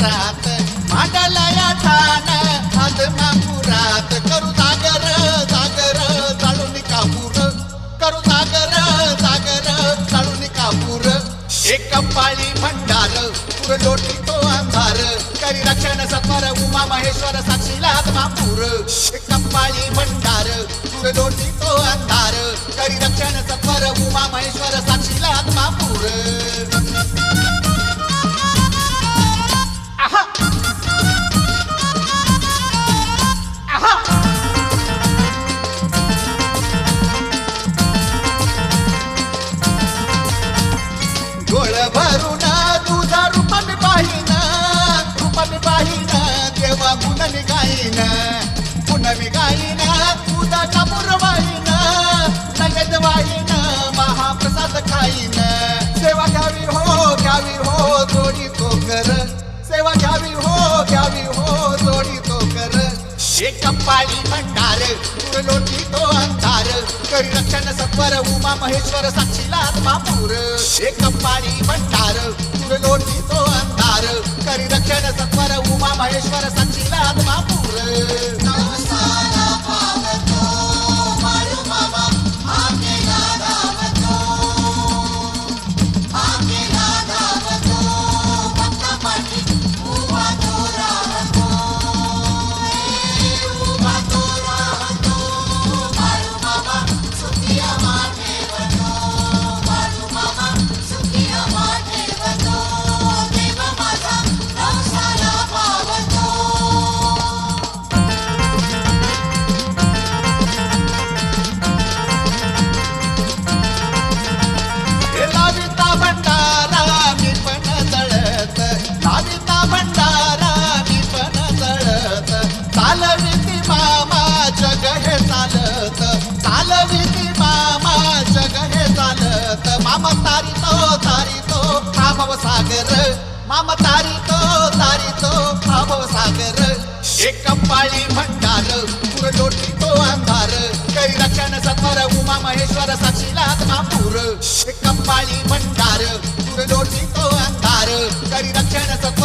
पुरात मांडला या ठाण आदमा पुरात करू जागर जागर चालून कापूर. करू जागर जागर चालून कापूर. एक पाळी भंडार पुर लोटी तो अंधार. करी रक्षण सत्वर उमा महेश्वर साक्षीला आदमा पूर एक पाळी भंडार पुर लोटी तो अंधार. कपाळी भंडार तुर लोटी तो अंधार. करी रक्षण सत्वर उमा महेश्वर साक्षीला आत्मापूर एक कपाळी भंडार तुर लोटी तो अंधार. करी रक्षण सत्वर उमा महेश्वर साक्षी सागर. मामा तारी तो तारी तो एक कपाळी भंडार पुर लोटी तो अंधार. करी रक्षण सत्वर उमा महेश्वर साक्षीला आत्मापूर एक कपाळी भंडार पुर लोटी तो अंधार. करी रक्षण सत्वर